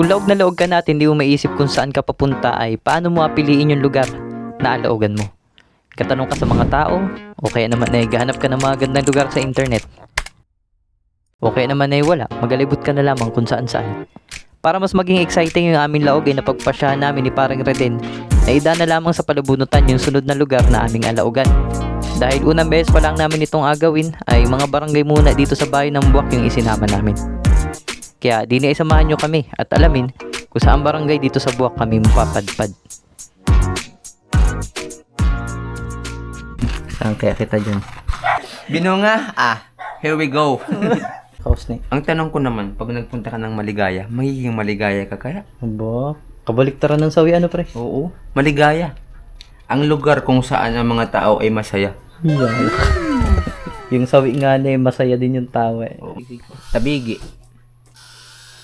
Kung laog na laog ka natin, hindi mo maisip kung saan ka papunta ay paano mo apiliin yung lugar na alaugan mo. Katanong ka sa mga tao, o kaya naman ay gahanap ka ng mga gandang lugar sa internet. O kaya naman ay wala, magalibot ka na lamang kung saan saan. Para mas maging exciting yung aming laog ay napagpasyahan namin ni parang Reden na ida na lamang sa palabunutan yung sunod na lugar na aming alaugan. Dahil unang beses pa lang namin itong agawin ay mga barangay muna dito sa bayan ng Buwak yung isinama namin. Kaya di na isamahan nyo kami at alamin kung saan barangay dito sa Buwak kami mapapadpad. Saan kaya kita dyan? Binunga, ah, here we go. Kaos ni. Ang tanong ko naman, pag nagpunta ka ng maligaya, magiging maligaya ka kaya? Aba, kabaliktaran ng sawi ano pre? Oo, maligaya. Ang lugar kung saan ang mga tao ay masaya. yung sawi nga na masaya din yung tawa eh. Tabigi.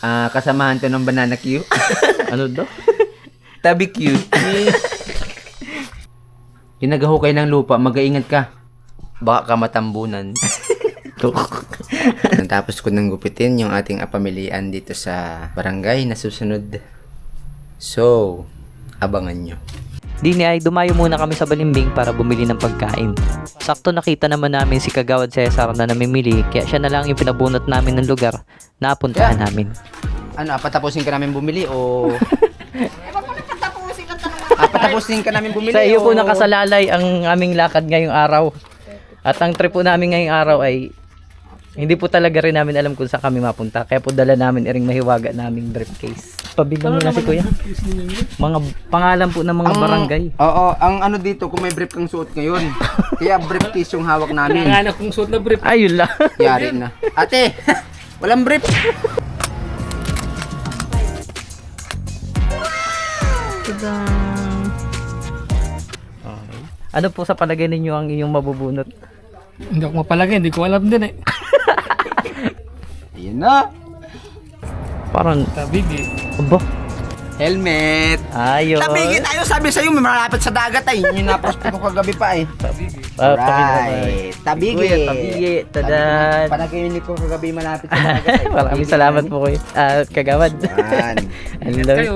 Ah, kasamahan to ng banana Q. ano daw? Tabi Q. Ginagahukay ng lupa, mag-aingat ka. Baka ka matambunan. Natapos ko nang gupitin yung ating apamilian dito sa barangay na susunod. So, abangan nyo. Dini ay dumayo muna kami sa Balimbing para bumili ng pagkain. Sakto nakita naman namin si Kagawad Cesar na namimili kaya siya na lang yung pinabunot namin ng lugar na apuntahan namin. Ano, patapusin ka namin bumili o... Ah, patapusin ka namin bumili Sa iyo po o- nakasalalay ang aming lakad ngayong araw. At ang trip po namin ngayong araw ay hindi po talaga rin namin alam kung saan kami mapunta. Kaya po dala namin iring mahiwaga naming briefcase. Pabilang mo na si Kuya. Mga pangalan po ng mga Ang- barangay. Oo, ang ano dito, kung may brief kang suot ngayon. Kaya briefcase yung hawak namin. Nanganak kong suot na brief. Ayun lang. Yari na. Ate, walang brief. Ano po sa palagay ninyo ang iyong mabubunot? Hindi ako mapalagay, hindi ko alam din eh. Ayun na. Parang, Tabigi. aba, Helmet. ayos. Tabigin tayo, sabi sa'yo, may malapit sa dagat ay. Yun yung napost ko kagabi pa eh. Tabigi. Ah, mo. Right. Tabigi. Kuya, tabigi. Tadan. Panaginip ko kagabi malapit sa dagat ay. Maraming salamat po kuya. Ah, kagawad. Yan. Hello. Kayo,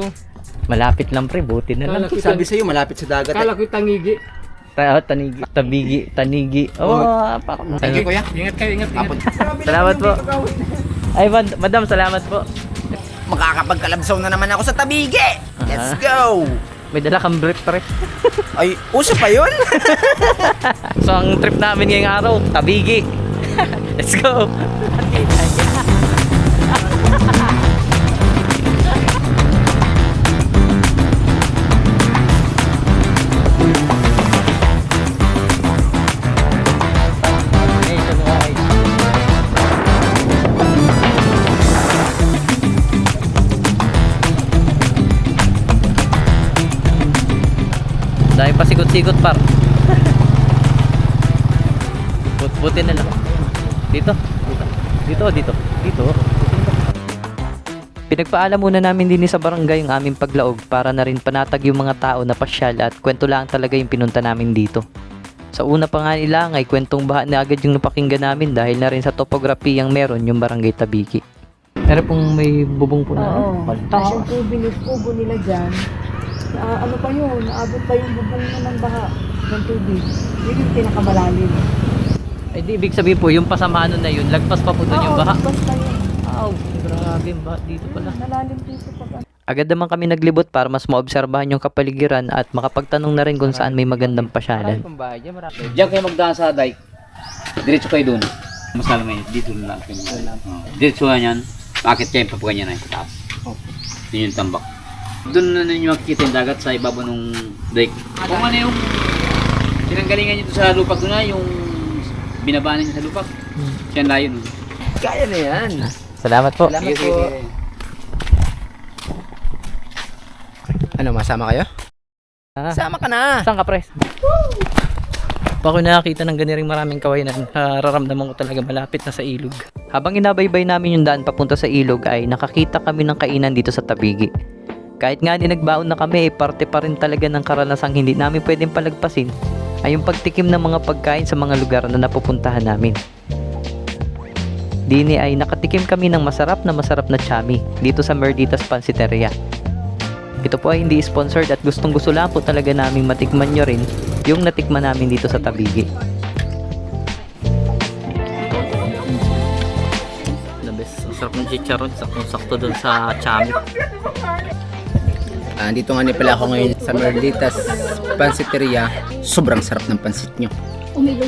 Malapit lang pre, buti na lang. kala Sabi sa'yo, malapit sa dagat kala ay. ko tangigi. Ta- tanigi, tabigi, tanigi. Oh, parang Thank you, kuya. Ingat kayo, ingat, ingat. Salamat po. Ay, mad- madam, salamat po. Makakapagkalabsaw na naman ako sa tabigi. Let's go. May dala kang brief pre. Ay, uso pa yun? So, ang trip namin ngayong araw, tabigi. Let's go. Dahil pasikot-sikot par. But buti na lang. Dito. Dito. Dito, dito. Dito. Pinagpaalam muna namin din sa barangay yung aming paglaog para na rin panatag yung mga tao na pasyal at kwento lang talaga yung pinunta namin dito. Sa una pa nga nila ay kwentong baha na agad yung napakinggan namin dahil na rin sa topography yung meron yung barangay Tabiki. Pero pong may bubong po na. Oo. Tapos yung tubig, yung kubo nila dyan, na, ano pa yun, naabot pa yung bubong na ng baha ng tubig. Yun yung pinakamalalim. Ay di ibig sabihin po yung pasamahan nun na yun, lagpas pa po doon yung Oo, baha. basta yun. Wow, grabe yung baha dito pala. Nalalim dito pag. Agad naman kami naglibot para mas maobserbahan yung kapaligiran at makapagtanong na rin kung saan may magandang pasyalan. Diyan kayo magdaan sa dike. Diretso kayo dun. Mas ngayon, dito na lang kayo. Diretso nga yan. Bakit kayo papaganyan na sa taas? Yun yung tambak. Doon na ninyo makikita yung dagat sa ibabaw ng dike. Kung ano yung pinanggalingan nyo sa lupak doon na, yung binabaan nyo sa lupak. Yan layo nun. Kaya na yan. Salamat po. Salamat po. Ano, masama kayo? Ah. Sama ka na. Saan ka, pres? Pa ako nakakita ng ganiring maraming kawayanan, nararamdaman ko talaga malapit na sa ilog. Habang inabaybay namin yung daan papunta sa ilog ay nakakita kami ng kainan dito sa Tabigi. Kahit nga di nagbaon na kami, eh, parte pa rin talaga ng karanasang hindi namin pwedeng palagpasin ay yung pagtikim ng mga pagkain sa mga lugar na napupuntahan namin. Dini ay nakatikim kami ng masarap na masarap na chami dito sa Merditas Pansiteria. Ito po ay hindi sponsored at gustong gusto lang po talaga naming matikman nyo rin yung natikman namin dito sa Tabigi. The best. Ang sarap ng chicharon. Sakto-sakto dun sa chami. Ah, dito nga ni pala ako ngayon sa Merlitas Pansiteria. Sobrang sarap ng pansit nyo.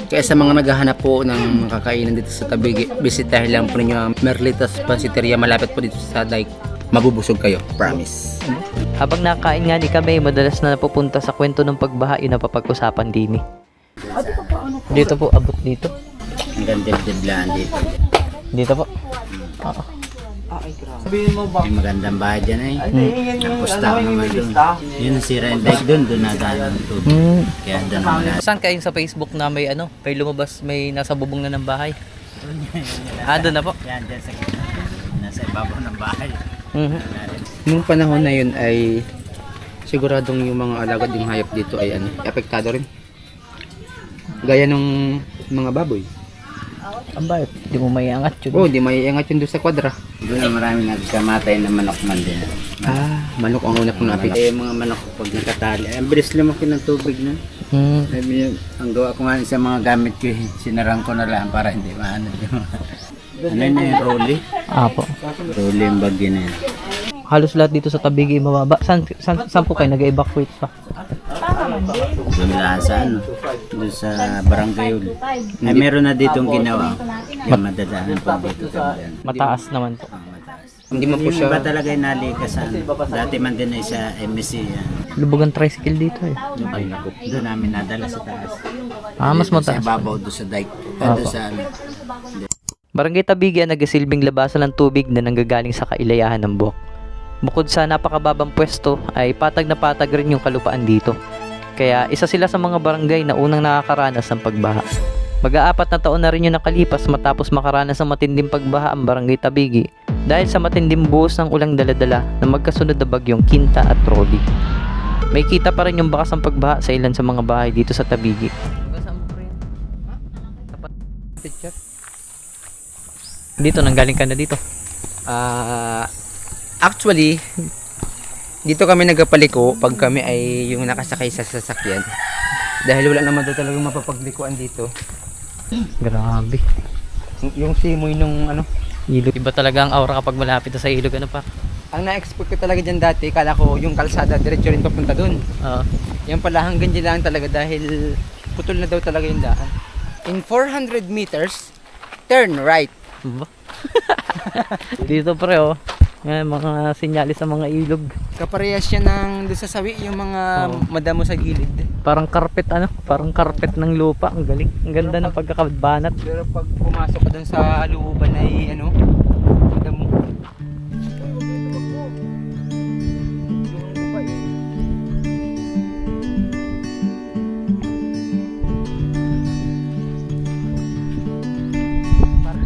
Kaya sa mga naghahanap po ng makakainan dito sa Tabigi, bisitahin lang po ninyo ang Merlitas Pansiteria. Malapit po dito sa Dike. Mabubusog kayo. Promise. Habang nakain nga ni kami, madalas na napupunta sa kwento ng pagbaha yung napapag-usapan din eh. Dito po, abot dito. Ang gandib-diblaan dito. Dito po. Oo. May magandang bahay dyan eh. Tapos tao naman doon. Yun ang sira yung dike doon. Doon nadaan ang tubig. Hmm. Kaya doon ang. Saan kayo sa Facebook na may ano, may lumabas, may nasa bubong na ng bahay? ah, doon na po. Yan, dyan sa gitna. Nasa ibabaw ng bahay. Mhm. Nung panahon na yun ay siguradong yung mga alagad yung hayop dito ay ano, apektado rin. Gaya nung mga baboy. Ang bakit? Di mo may angat yun. Oh, di may iangat yun doon sa kwadra. Doon na marami nagkamatay na manok man din. Ah, manok ang una pong napit. Eh, mga manok pag nakatali, ang bilis lumaki ng tubig nun. Hmm. Sabi ang gawa ko nga sa mga gamit ko, eh, sinarang ko na lang para hindi maano. Ano yun yung rolly? Apo. Rolly yung bagyo na yun. Halos lahat dito sa Tabigi mababa. Saan, saan, saan po kayo nag-evacuate pa? Doon lang sa ano, doon sa barangay uli. Ay, meron na ditong ginawa. Yung madadaanan po dito sa bayan. Mataas naman po. Mataas. Hindi mo po Yung iba siya talaga yung nalikasan. Dati man din ay sa MSC yan. Lubog ang tricycle dito eh. Ay, naku. Doon namin nadala sa taas. Ah, mas Sa mataas. babaw doon sa dike. Ah, doon sa ano. Barangay Tabigi ang nagsilbing labasan ng tubig na nanggagaling sa kailayahan ng buwak. Bukod sa napakababang pwesto ay patag na patag rin yung kalupaan dito. Kaya isa sila sa mga barangay na unang nakakaranas ng pagbaha. Mag-aapat na taon na rin yung nakalipas matapos makaranas ng matinding pagbaha ang barangay Tabigi dahil sa matinding buhos ng ulang daladala na magkasunod na bagyong Kinta at Trolly. May kita pa rin yung bakas ng pagbaha sa ilan sa mga bahay dito sa Tabigi. Dito, nanggaling ka na dito. Ah, actually, dito kami nagpapaliko pag kami ay yung nakasakay sa sasakyan. Dahil wala naman daw talagang mapapaglikuan dito. Grabe. Yung- simoy nung ano, Ilog. Iba talaga ang aura kapag malapit na sa ilog. Ano pa? ang na-expect ko talaga dyan dati, kala ko yung kalsada diretso rin papunta dun. Oo. Yan pala hanggang dyan lang talaga dahil putol na daw talaga yung daan. In 400 meters, turn right. Dito pre oh. Ngayon, mga sinyalis sa mga ilog. Kaparehas siya ng doon sa sawi, yung mga Oo. madamo sa gilid. Parang carpet ano? Parang carpet ng lupa. Ang galing. Ang ganda ng pagkakabanat. Pero pag pumasok ka doon sa looban ay ano, madamo.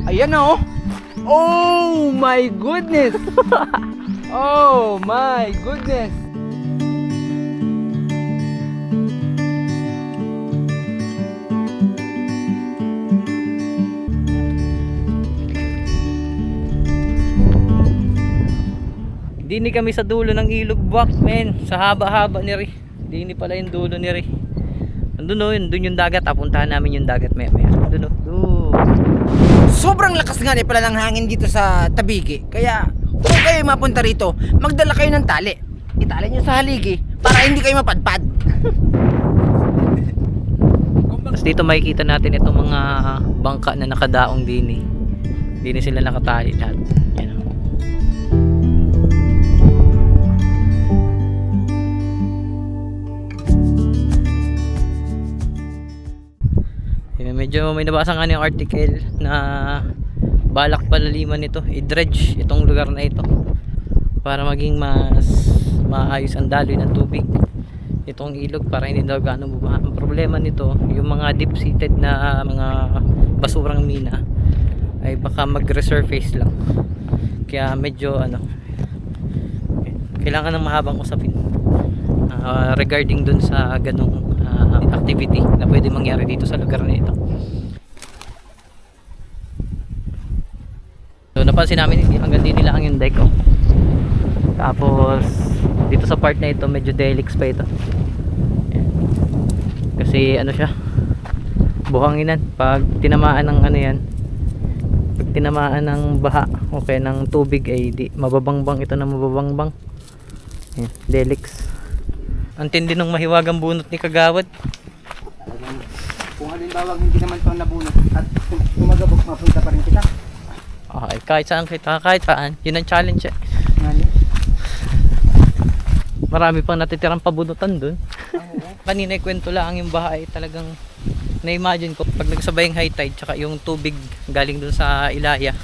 Ayan na oh! Oh my goodness! oh my goodness! Dini kami sa dulo ng ilog buwak, men. Sa haba-haba ni Ri. Dini pala yung dulo ni Ri. Andun o, yun, dun yung dagat. Apuntahan namin yung dagat maya maya. Andun o. Sobrang lakas nga ni pala ng hangin dito sa Tabigi. Kaya kung kayo mapunta rito, magdala kayo ng tali. Itali nyo sa haligi para hindi kayo mapadpad. Tapos dito makikita natin itong mga bangka na nakadaong dini. Dini sila nakatali lahat. Medyo may nabasa nga yung article na balak palaliman nito, i-dredge itong lugar na ito para maging mas maayos ang daloy ng tubig itong ilog para hindi daw gaano bumaha. Ang problema nito, yung mga deep-seated na mga basurang mina ay baka mag-resurface lang. Kaya medyo ano kailangan ng mahabang usapin ah, regarding dun sa ganong ah, activity na pwede mangyari dito sa lugar na ito. Napansin namin hanggang din nila ang yung deck oh. Tapos dito sa part na ito medyo delix pa ito. Kasi ano siya? Buhanginan pag tinamaan ng ano yan. Pag tinamaan ng baha okay ng tubig ay di mababangbang ito na mababangbang. Ayan, delix. Ang tindi ng mahiwagang bunot ni Kagawad. Kung halimbawa hindi naman ito nabunot at tumagabok mapunta pa rin kita. Okay, kahit saan kita, kahit saan. Yun ang challenge eh. Marami pang natitirang pabunutan dun. Kanina kwento lang yung baha ay talagang na-imagine ko pag nagsabay yung high tide tsaka yung tubig galing dun sa Ilaya.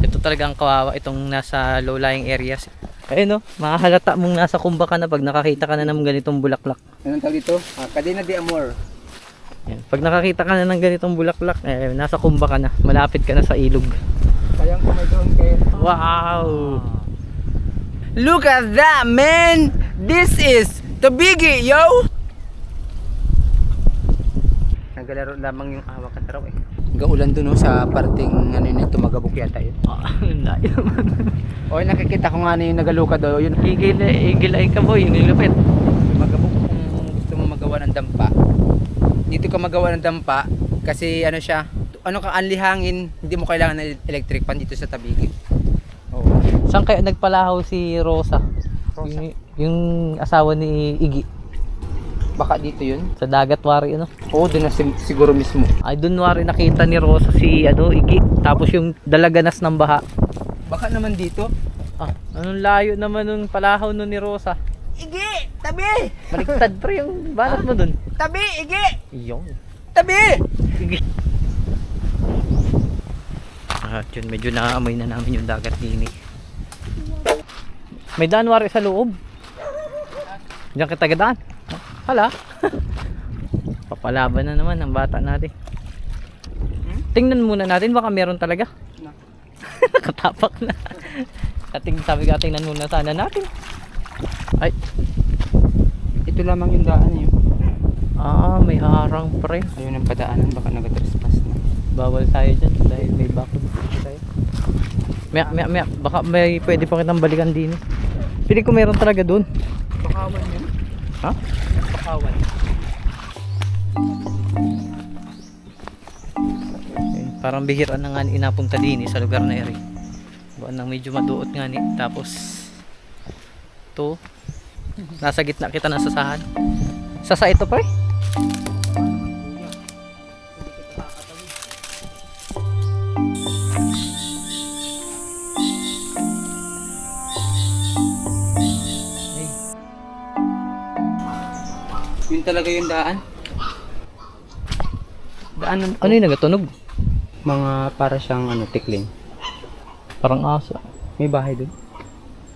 Ito talagang kawawa itong nasa low-lying areas. Ayun no, makahalata mong nasa kumba ka na pag nakakita ka na ng ganitong bulaklak. Anong tawag dito? Ah, Cadena de Amor. Yan. Pag nakakita ka na ng ganitong bulaklak, eh, nasa kumba ka na. Malapit ka na sa ilog. Sayang kung may drone kayo. Wow! Look at that, man! This is the biggie, yo! Naglalaro lamang yung hawak at raw eh. Gaulan dun no, sa parting ano yun, tumagabok yata yun. Ah, layo naman. O nakikita ko nga na yung nagaluka daw, yun. Igil, igil ay ka boy, nilupit. Tumagabok kung gusto mo magawa ng dampa. Dito ka magawa ng dampa kasi ano siya, ano ka anlihangin, hindi mo kailangan ng electric pan dito sa tabigi. Oo. Saan kaya nagpalahaw si Rosa? Yung, yung asawa ni Iggy. Baka dito yun. Sa dagat wari ano. Oo, doon na si- siguro mismo. Ay doon wari nakita ni Rosa si ano, Iggy. Tapos yung dalaganas ng baha. Baka naman dito. Ah, anong layo naman nung palahaw nun ni Rosa? Igi! Tabi! Baliktad pre yung banat mo dun. Tabi! Igi! Yung. Tabi! Iggy. At yun, medyo naaamoy na namin yung dagat din eh. May daan wari sa loob. Diyan kita gadaan. Hala. Papalaban na naman ang bata natin. Tingnan muna natin baka meron talaga. Na. Nakatapak na. Ating sabi ka tingnan muna sana natin. Ay, Ito lamang yung daan yun. ah, may harang pre. Ayun ang padaanan, baka nag-trespass na. Bawal tayo dyan dahil may bakod tayo. Maya, maya, maya. Baka may pwede pa kitang balikan din. Pili ko meron talaga doon. Pakawan yun. Ha? Pakawan. Eh, parang bihira na nga ni inapunta din eh, sa lugar na eri. Buwan nang medyo maduot nga ni. Tapos, to, nasa gitna kita ng sasahan. Sasa ito pre? Yun talaga yung daan. Daanan Ano yung nagatunog? Mga para siyang ano, tikling. Parang aso. May bahay doon.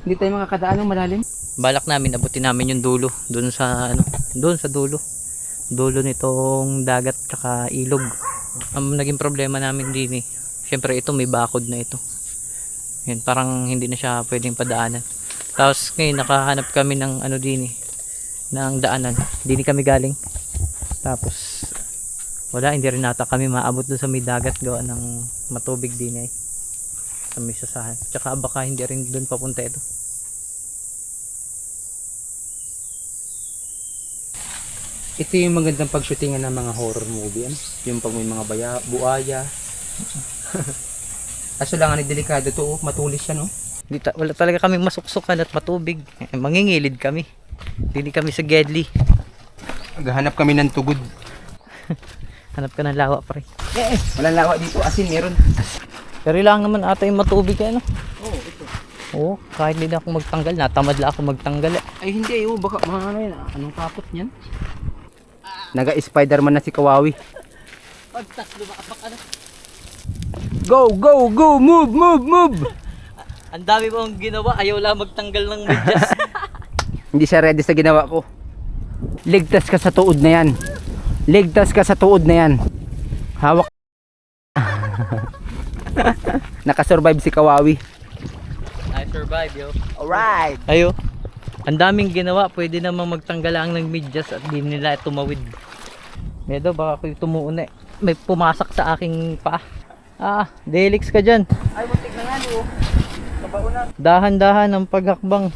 Hindi tayo makakadaan ng malalim. Balak namin abutin namin yung dulo doon sa ano doon sa dulo. Dulo nitong dagat tsaka ilog. Ang naging problema namin din eh. Syempre ito may bakod na ito. Yun parang hindi na siya pwedeng padaanan. Tapos ngayon nakahanap kami ng ano din eh ng daanan. Din kami galing. Tapos wala hindi rin nata kami maabot doon sa may dagat gawa ng matubig din eh sa may sasahan. Tsaka baka hindi rin doon papunta ito Ito yung magandang pagshootingan ng mga horror movie. Ano? Yung pag may mga baya, buaya. Kaso lang, ano, delikado to. oh. Matulis siya, no? Di ta- wala talaga kaming masuksukan at matubig. Eh, mangingilid kami. Hindi kami sa Gedli. Maghahanap kami ng tugod. Hanap ka ng lawa pre. Eh, walang lawa dito. Asin, meron. Pero lang naman ata yung matubig ano. Oo, ito. Oo, kahit hindi na ako magtanggal. Natamad lang ako magtanggal. eh. Ay, hindi. Oh, baka mga ano yan. ah. Anong kapot niyan? Naga-Spiderman na si Kawawi. Go, go, go! Move, move, move! Ang dami ko ang ginawa. Ayaw lang magtanggal ng medyas. Hindi siya ready sa ginawa ko. Ligtas ka sa tuod na yan. Ligtas ka sa tuod na yan. Hawak. Nakasurvive si Kawawi. I survive yo. Alright. Ayo. Ang daming ginawa. Pwede namang magtanggal lang ng medyas at di nila tumawid. Medo, baka ako tumuon eh. May pumasak sa aking paa. Ah, delix ka dyan. Ay, muntik na nga, oh. Na. Dahan-dahan ang paghakbang.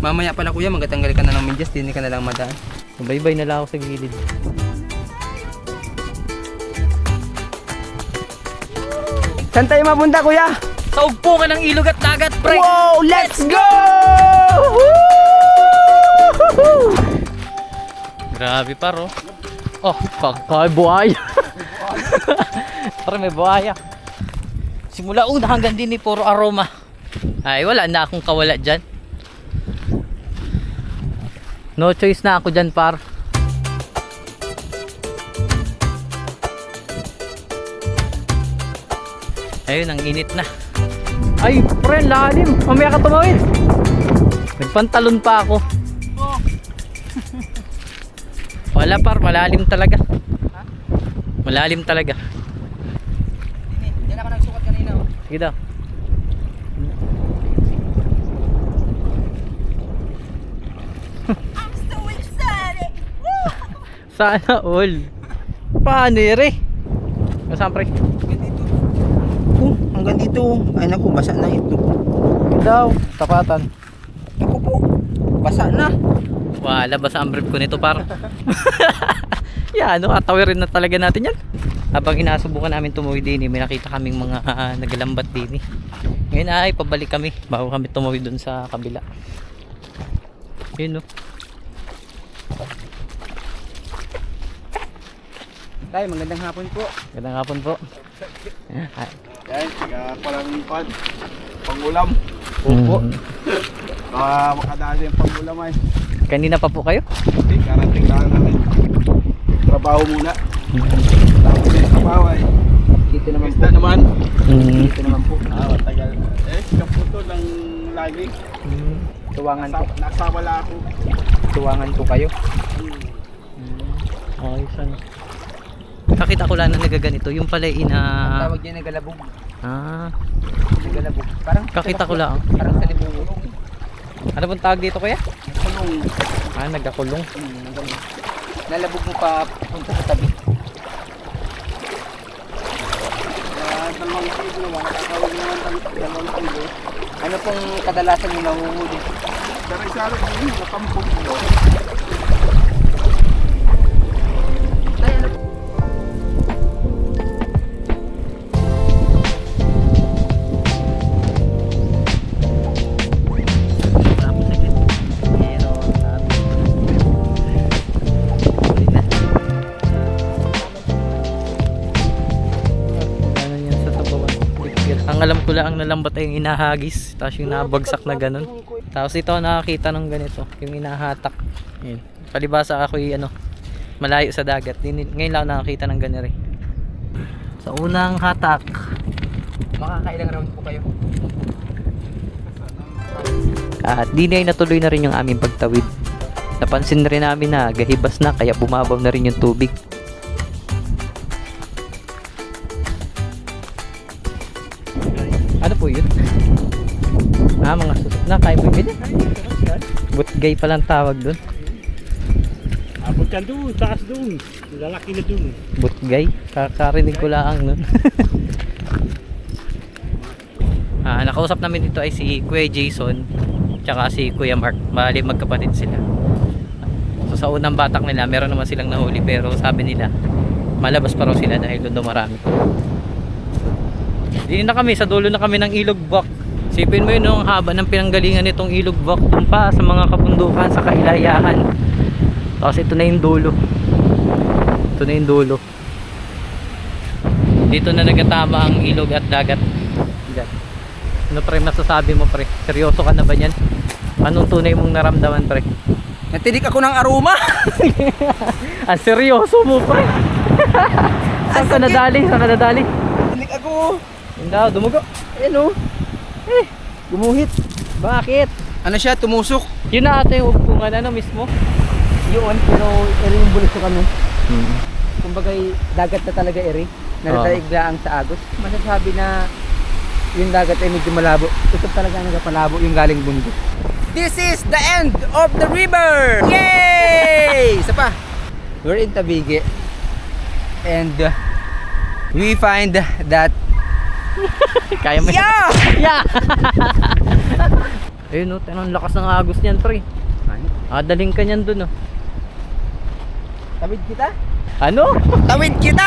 Mamaya pala kuya, magatanggal ka na ng medyas, hindi ka na lang madaan. Bye-bye na lang ako sa gilid. Saan tayo mapunta kuya? Sa ugpo ka ng ilog at dagat, pre! Wow, let's go! Grabe paro. Oh, kakay buhaya. Pare may buhaya. Simula una hanggang din ni puro aroma. Ay, wala na akong kawala dyan. No choice na ako dyan, par. Ayun, ang init na. Ay, pre, lalim. Mamaya ka tumawid. Nagpantalon pa ako. Wala par, malalim talaga. Malalim talaga. Yan ako nagsukat kanina. oh. Sige daw. Sana all. Paano yere? Masaan pre? Hanggang dito. Ay naku, basa na ito. Daw. Tapatan. Naku po, basa na. Wala ba sa brief ko nito par? yan, ano, atawirin na talaga natin yan. Habang inasubukan namin tumawid din, eh, may nakita kaming mga ah, naglambat din. eh. Ngayon ay pabalik kami bago kami tumawid dun sa kabila. Yun no. Tay, magandang hapon po. Gandang hapon po. Yan, kaya palang pan. Pangulam. mm, Ah, makadali yung pangulam ay. kanina pa po kayo? Hindi, karating lang namin. Trabaho muna. Tapos yung trabaho ay. Dito naman po. Isda naman. Mm, Dito naman po. Ah, matagal. Eh, kaputo ng lagi. Tuwangan po. Nasa, nasa wala ako. Tuwangan po kayo. okay, sana. Nakita ko lang na nagaganito. Yung pala ina... Tawag yan nagalabog. Ah, Nagalabog. Parang kakita ko lang. Parang sa libong. Ano pong tawag dito kuya? Kulong. Ah, nagkakulong. Hmm, ganun. Nalabog mo pa punta sa tabi. Ah, dalawang kilo. Naman dalawang kilo. Ano pong kadalasan yung nahuhuli? Pero isa rin yun, nakampong ko. Ang alam ko lang ang nalambat ay yung inahagis. Tapos yung nabagsak na ganun. Tapos ito nakakita ng ganito. Yung inahatak. Yun. Palibasa ako ano, malayo sa dagat. Ngayon lang nakakita ng rin. Sa unang hatak. Makakailang round po kayo? At di na natuloy na rin yung aming pagtawid. Napansin rin namin na gahibas na kaya bumabaw na rin yung tubig. Na. Mo yun. Butgay palang tawag dun. Abot yan doon, taas doon. Lalaki na doon. Butgay. Kakarinig ko lang nun. ah, nakausap namin dito ay si Kuya Jason tsaka si Kuya Mark. Bali magkapatid sila. So sa unang batak nila, meron naman silang nahuli pero sabi nila malabas pa raw sila dahil doon marami. Dito na kami, sa dulo na kami ng Ilog Buwak. Sipin mo yun no, ang haba ng pinanggalingan nitong Ilog dun pa sa mga kabundukan, sa kailayahan. Tapos ito na yung dulo. Ito na yung dulo. Dito na nagatama ang ilog at dagat. Ano pre masasabi mo pre? Seryoso ka na ba niyan? Anong tunay mong naramdaman pre? Natinig ako ng aroma! Ang seryoso mo pre! Saan ka nadali? Saan ka nadali? Natinig ako! Daw, dumugo. Ayun oh. Eh, gumuhit. Bakit? Ano siya? Tumusok? Yun na ata yung upungan ano mismo. Yun, pero eri yung bulusok ano. Hmm. Kumbaga dagat na talaga eri. Naritaiglaang sa agos. Masasabi na yung dagat ay medyo malabo. Ito talaga ang nagapalabo yung galing bundok. This is the end of the river! Yay! Isa pa. We're in Tabige. And uh, We find that Kaya mo Yeah! Yeah! Ayun oh, tanong lakas ng agos niyan, pre. Adaling ka niyan dun, oh. Tawid kita? Ano? Tawid kita!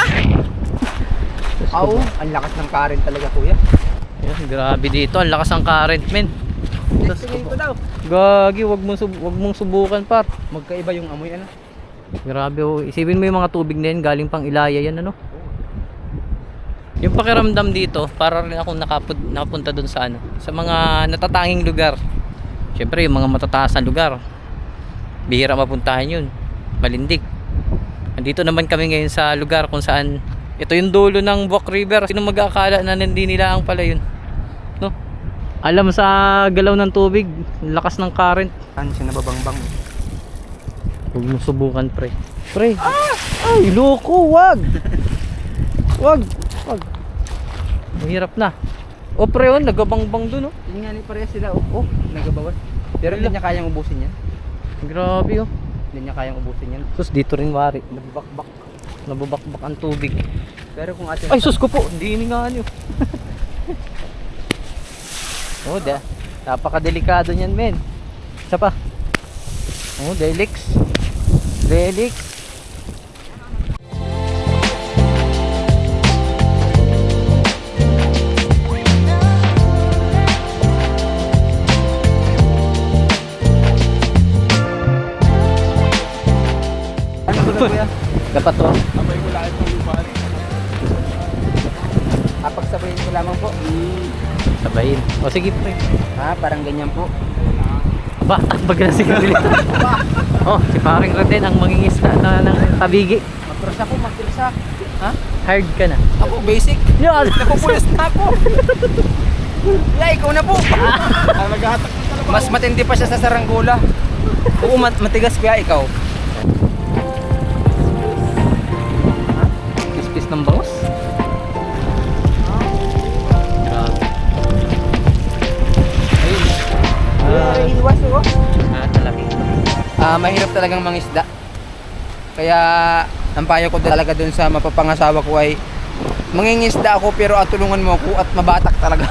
Aw, ang lakas ng current talaga kuya. Ayun, grabe dito, ang lakas ng current, men. Tingin ko daw. Gagi, wag mong sub wag mong subukan, par. Magkaiba yung amoy ano. Grabe, oh. Isipin mo yung mga tubig na yan, galing pang Ilaya yan, ano? Yung pakiramdam dito, para rin akong nakapun nakapunta dun sa ano, sa mga natatanging lugar. Siyempre, yung mga matataas na lugar. Bihira mapuntahan yun. Malindig. Andito naman kami ngayon sa lugar kung saan ito yung dulo ng Buwak River. Sino mag-aakala na hindi nila ang pala yun? No? Alam sa galaw ng tubig, lakas ng current. Ano siya nababangbang? Huwag mo subukan, pre. Pre. Ay, loko, wag. wag, wag. Mahirap na. O pre, oh, nagabangbang dun, oh. Yun nga ni pareha sila. Oh, oh nagabawas. Pero hindi niya kayang ubusin yan. Grabe, oh. Hindi niya kayang ubusin yan. Sus, dito rin wari. Nagbakbak. Nababakbak ang tubig. Pero kung atin Ay, sus ko po. Hindi iningaan yun. oh, da. Napakadelikado niyan, men. Isa pa. Oh, Delix. Delix. Dapat to. Abay ko lahat ng lupaan. Apagsabayin ko lamang po. Sabayin. O sige, pre. Ha, parang ganyan po. Aba, pag na sige ulit. oh, si paring Raden ang mangingisda na ng tabigi. Magkrosa po, magkrosa. Ha? Hired ka na. Ako basic. Yan! Napupulis na ako. Yeah, ikaw na po. Ah. Mas matindi pa siya sa saranggola. Oo, mat matigas kuya ikaw. Ah, mahirap talagang mangisda. Kaya ang payo ko talaga dun sa mapapangasawa ko ay mangingisda ako pero at tulungan mo ako at mabatak talaga.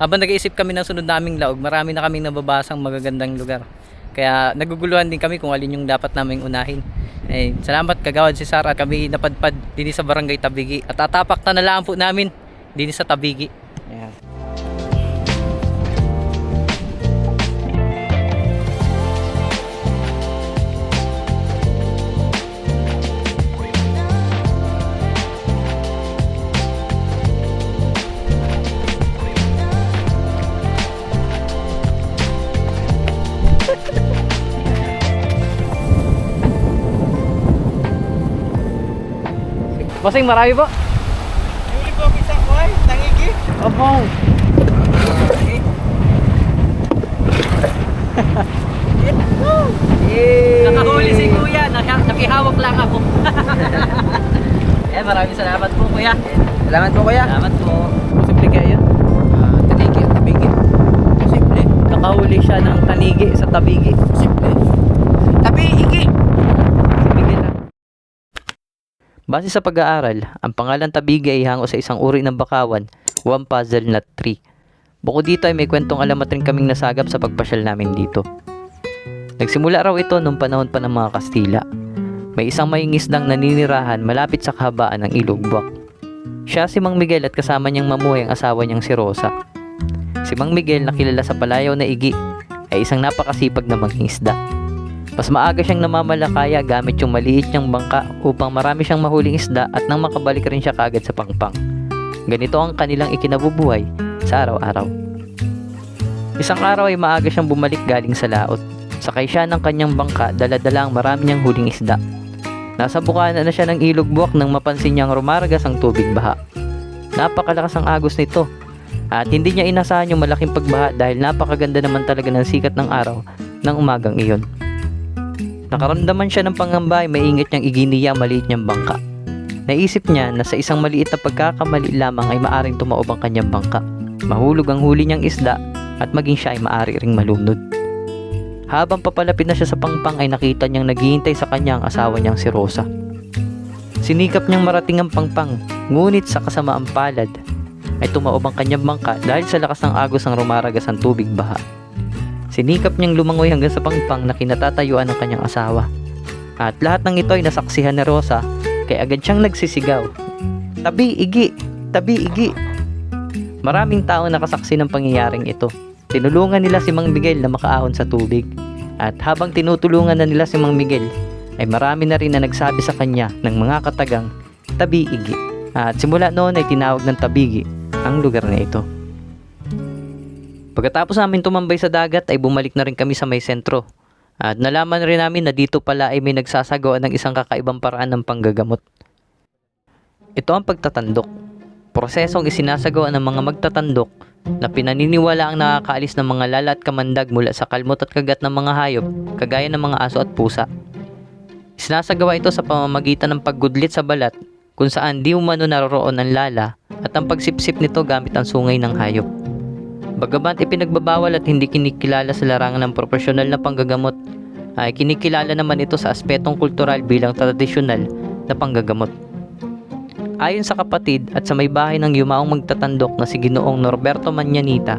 Habang nag-iisip kami ng sunod naming laog, marami na kaming nababasang magagandang lugar. Kaya naguguluhan din kami kung alin yung dapat naming unahin. Eh, salamat kagawad si Sarah at kami napadpad din sa barangay Tabigi. At atapak na lang po namin din sa Tabigi. Ayan. Bossing, marami po. Huli ko isa ko ay tangigi. Opo. Nakahuli si Kuya, nakihawak lang ako. eh, maraming salamat po Kuya. Salamat po kuya. Salamat po. Posible kaya yun? Ah, tanigi at tabigi. Posible. Nakahuli siya ng tanigi sa tabigi. Posible. Tabigi. Sige na. Base sa pag-aaral, ang pangalan tabigi ay hango sa isang uri ng bakawan, one puzzle nut tree. Bukod dito ay may kwentong alamat rin kaming nasagap sa pagpasyal namin dito. Nagsimula raw ito nung panahon pa ng mga Kastila. May isang mayingisdang naninirahan malapit sa kahabaan ng ilog Buwak. Siya si Mang Miguel at kasama niyang mamuhay ang asawa niyang si Rosa. Si Mang Miguel na kilala sa palayaw na igi ay isang napakasipag na mangingisda. Mas maaga siyang namamalakaya gamit yung maliit niyang bangka upang marami siyang mahuling isda at nang makabalik rin siya kagad sa pangpang. Ganito ang kanilang ikinabubuhay sa araw-araw. Isang araw ay maaga siyang bumalik galing sa laot. Sakay siya ng kanyang bangka, dala-dala ang marami niyang huling isda. Nasa bukana na siya ng ilog buwak nang mapansin niyang rumargas ang tubig baha. Napakalakas ang agos nito at hindi niya inasahan yung malaking pagbaha dahil napakaganda naman talaga ng sikat ng araw ng umagang iyon. Nakaramdaman siya ng pangamba ay maingit niyang iginiya maliit niyang bangka. Naisip niya na sa isang maliit na pagkakamali lamang ay maaring tumaob ang kanyang bangka. Mahulog ang huli niyang isda at maging siya ay maari ring malunod. Habang papalapit na siya sa pangpang ay nakita niyang naghihintay sa kanya ang asawa niyang si Rosa. Sinikap niyang marating ang pangpang, ngunit sa kasamaang palad ay tumaob ang kanyang bangka dahil sa lakas ng agos ng rumaragas ang tubig baha. Sinikap niyang lumangoy hanggang sa pangpang na kinatatayuan ng kanyang asawa. At lahat ng ito ay nasaksihan ni Rosa kaya agad siyang nagsisigaw. Tabi, igi! Tabi, igi! Maraming tao nakasaksi ng pangyayaring ito. Tinulungan nila si Mang Miguel na makaahon sa tubig. At habang tinutulungan na nila si Mang Miguel, ay marami na rin na nagsabi sa kanya ng mga katagang Tabi, igi. At simula noon ay tinawag ng Tabigi ang lugar na ito. Pagkatapos namin tumambay sa dagat ay bumalik na rin kami sa may sentro. At nalaman rin namin na dito pala ay may nagsasagawa ng isang kakaibang paraan ng panggagamot. Ito ang pagtatandok. Prosesong isinasagawa ng mga magtatandok na pinaniniwala ang nakakaalis ng mga lala at kamandag mula sa kalmot at kagat ng mga hayop, kagaya ng mga aso at pusa. Isinasagawa ito sa pamamagitan ng paggudlit sa balat kung saan di umano naroroon ang lala at ang pagsipsip nito gamit ang sungay ng hayop. Bagamat ipinagbabawal at hindi kinikilala sa larangan ng profesional na panggagamot, ay kinikilala naman ito sa aspetong kultural bilang tradisyonal na panggagamot. Ayon sa kapatid at sa may bahay ng yumaong magtatandok na si Ginoong Norberto Manyanita,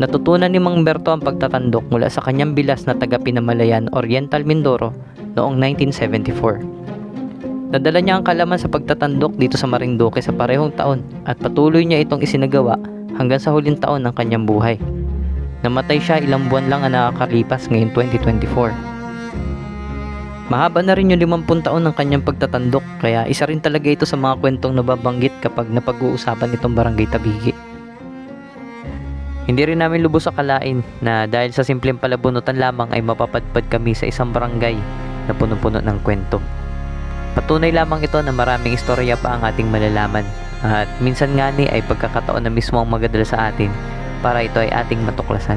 natutunan ni Mang Berto ang pagtatandok mula sa kanyang bilas na taga Pinamalayan, Oriental Mindoro noong 1974. Nadala niya ang kalaman sa pagtatandok dito sa Marinduque sa parehong taon at patuloy niya itong isinagawa hanggang sa huling taon ng kanyang buhay. Namatay siya ilang buwan lang ang nakakalipas ngayong 2024. Mahaba na rin yung 50 taon ng kanyang pagtatandok kaya isa rin talaga ito sa mga kwentong nababanggit kapag napag-uusapan itong barangay Tabigi. Hindi rin namin lubos akalain na dahil sa simpleng palabunutan lamang ay mapapadpad kami sa isang barangay na punong-puno ng kwento. Patunay lamang ito na maraming istorya pa ang ating malalaman at minsan nga ni ay pagkakataon na mismo ang magadala sa atin para ito ay ating matuklasan.